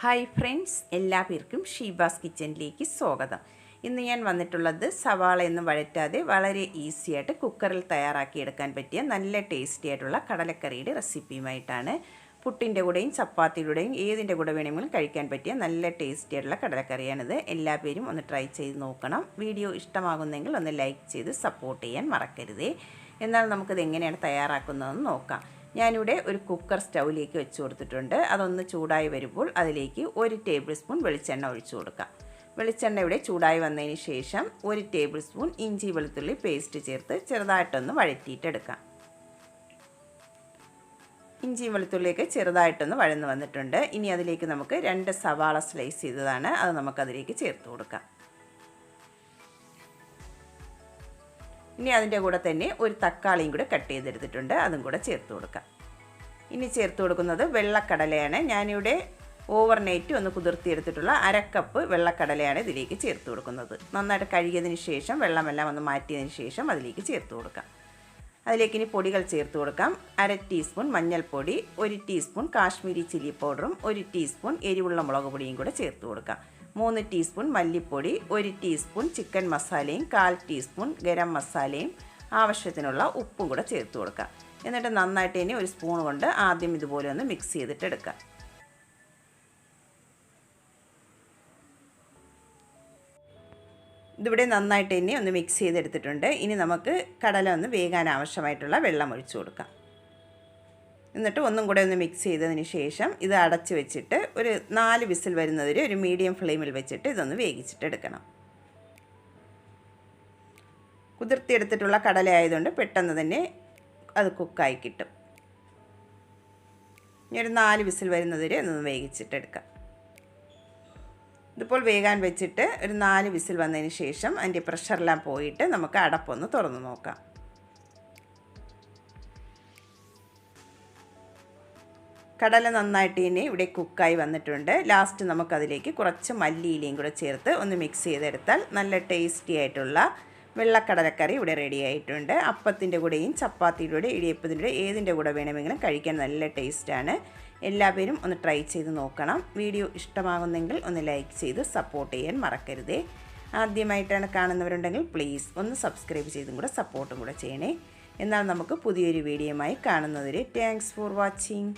Hi friends എല്ലാ പേർക്കും ഷീബാസ് കിച്ചണിലേക്ക് സ്വാഗതം. ഇന്ന് ഞാൻ വന്നിട്ടുള്ളത് സവാള എന്ന് വഴറ്റാതെ വളരെ ഈസി ആയിട്ട് കുക്കറിൽ തയ്യാറാക്കിയെടുക്കാൻ പറ്റിയ നല്ല ടേസ്റ്റി ആയിട്ടുള്ള കടലക്കറിയുടെ റെസിപ്പിയുമായിട്ടാണ് പുട്ടിന്റെ കൂടെയും ചപ്പാത്തിയുടെയും ഏതിന്റെ കൂടെ വേണമെങ്കിലും കഴിക്കാൻ പറ്റിയ നല്ല ടേസ്റ്റി ആയിട്ടുള്ള കടലക്കറിയാണിത്. എല്ലാ പേരും ഒന്ന് ട്രൈ ചെയ്ത് നോക്കണം. വീഡിയോ ഇഷ്ടമാകുന്നെങ്കിൽ ഒന്ന് ലൈക്ക് ചെയ്ത് സപ്പോർട്ട് ചെയ്യാൻ മറക്കരുതേ. എന്നാൽ നമുക്കിത് എങ്ങനെയാണ് തയ്യാറാക്കുന്നതെന്ന് നോക്കാം. ഞാനിവിടെ ഒരു കുക്കർ സ്റ്റൗവിലേക്ക് വെച്ച് കൊടുത്തിട്ടുണ്ട്. അതൊന്ന് ചൂടായി വരുമ്പോൾ അതിലേക്ക് ഒരു ടേബിൾ സ്പൂൺ വെളിച്ചെണ്ണ ഒഴിച്ചു കൊടുക്കാം. വെളിച്ചെണ്ണ ഇവിടെ ചൂടായി വന്നതിന് ശേഷം ഒരു ടേബിൾ സ്പൂൺ ഇഞ്ചി വെളുത്തുള്ളി പേസ്റ്റ് ചേർത്ത് ചെറുതായിട്ടൊന്ന് വഴറ്റിയിട്ടെടുക്കാം. ഇഞ്ചിയും വെളുത്തുള്ളിയൊക്കെ ചെറുതായിട്ടൊന്ന് വഴന്ന് വന്നിട്ടുണ്ട്. ഇനി അതിലേക്ക് നമുക്ക് രണ്ട് സവാള സ്ലൈസ് ചെയ്തതാണ്. അത് നമുക്കതിലേക്ക് ചേർത്ത് കൊടുക്കാം. ഇനി അതിന്റെ കൂടെ തന്നെ ഒരു തക്കാളിയും കൂടെ കട്ട് ചെയ്തെടുത്തിട്ടുണ്ട്. അതും കൂടെ ചേർത്ത് കൊടുക്കാം. ഇനി ചേർത്ത് കൊടുക്കുന്നത് വെള്ളക്കടലയാണ്. ഞാനിവിടെ ഓവർ നൈറ്റ് ഒന്ന് കുതിർത്തിയെടുത്തിട്ടുള്ള അരക്കപ്പ് വെള്ളക്കടലയാണ് ഇതിലേക്ക് ചേർത്ത് കൊടുക്കുന്നത്. നന്നായിട്ട് കഴുകിയതിന് ശേഷം വെള്ളമെല്ലാം ഒന്ന് മാറ്റിയതിന് ശേഷം അതിലേക്ക് ചേർത്ത് കൊടുക്കാം. അതിലേക്ക് ഇനി പൊടികൾ ചേർത്ത് കൊടുക്കാം. അര ടീസ്പൂൺ മഞ്ഞൾപ്പൊടി ഒരു ടീസ്പൂൺ കാശ്മീരി ചില്ലി പൗഡറും ഒരു ടീസ്പൂൺ എരിവുള്ള മുളക് പൊടിയും കൂടെ ചേർത്ത് കൊടുക്കാം. മൂന്ന് ടീസ്പൂൺ മല്ലിപ്പൊടി ഒരു ടീസ്പൂൺ ചിക്കൻ മസാലയും കാൽ ടീസ്പൂൺ ഗരം മസാലയും ആവശ്യത്തിനുള്ള ഉപ്പും കൂടെ ചേർത്ത് കൊടുക്കുക എന്നിട്ട് നന്നായിട്ട് ഇനി ഒരു സ്പൂൺ കൊണ്ട് ആദ്യം ഇതുപോലെ ഒന്ന് മിക്സ് ചെയ്തിട്ട് എടുക്കാം. ഇതിവിടെ നന്നായിട്ട് ഇനി ഒന്ന് മിക്സ് ചെയ്തെടുത്തിട്ടുണ്ട്. ഇനി നമുക്ക് കടല ഒന്ന് വേകാൻ ആവശ്യമായിട്ടുള്ള വെള്ളം ഒഴിച്ചു കൊടുക്കാം. എന്നിട്ട് ഒന്നും കൂടെ ഒന്ന് മിക്സ് ചെയ്തതിന് ശേഷം ഇത് അടച്ച് വെച്ചിട്ട് ഒരു നാല് വിസിൽ വരുന്നതിൽ ഒരു മീഡിയം ഫ്ലെയിമിൽ വെച്ചിട്ട് ഇതൊന്ന് വേവിച്ചിട്ട് എടുക്കണം. കുതിർത്തിയെടുത്തിട്ടുള്ള കടല ആയതുകൊണ്ട് പെട്ടെന്ന് തന്നെ അത് കുക്കായി കിട്ടും. ഇനി ഒരു നാല് വിസിൽ വരുന്നതുവരെ ഒന്ന് വേവിച്ചിട്ടെടുക്കാം ഇതിപ്പോൾ വേകാൻ വെച്ചിട്ട് ഒരു നാല് വിസിൽ വന്നതിന് ശേഷം അതിന്റെ പ്രഷറെല്ലാം പോയിട്ട് നമുക്ക് അടപ്പൊന്ന് തുറന്ന് നോക്കാം. കടല നന്നായിട്ട് തന്നെ ഇവിടെ കുക്കായി വന്നിട്ടുണ്ട്. ലാസ്റ്റ് നമുക്കതിലേക്ക് കുറച്ച് മല്ലിയിലയും കൂടെ ചേർത്ത് ഒന്ന് മിക്സ് ചെയ്തെടുത്താൽ നല്ല ടേസ്റ്റി ആയിട്ടുള്ള വെള്ളക്കടലക്കറി ഇവിടെ റെഡി ആയിട്ടുണ്ട്. അപ്പത്തിന്റെ കൂടെയും ചപ്പാത്തിയുടെ കൂടെ ഇടിയപ്പത്തിന്റെ കൂടെ ഏതിന്റെ കൂടെ വേണമെങ്കിലും കഴിക്കാൻ നല്ല ടേസ്റ്റാണ് എല്ലാവരും ഒന്ന് ട്രൈ ചെയ്ത് നോക്കണം. വീഡിയോ ഇഷ്ടമാകുന്നെങ്കിൽ ഒന്ന് ലൈക്ക് ചെയ്ത് സപ്പോർട്ട് ചെയ്യാൻ മറക്കരുതേ. ആദ്യമായിട്ടാണ് കാണുന്നവരുണ്ടെങ്കിൽ പ്ലീസ് ഒന്ന് സബ്സ്ക്രൈബ് ചെയ്തും കൂടെ സപ്പോർട്ടും കൂടെ ചെയ്യണേ. എന്നാൽ നമുക്ക് പുതിയൊരു വീഡിയോയുമായി കാണുന്നവരെ താങ്ക്സ് ഫോർ വാച്ചിങ്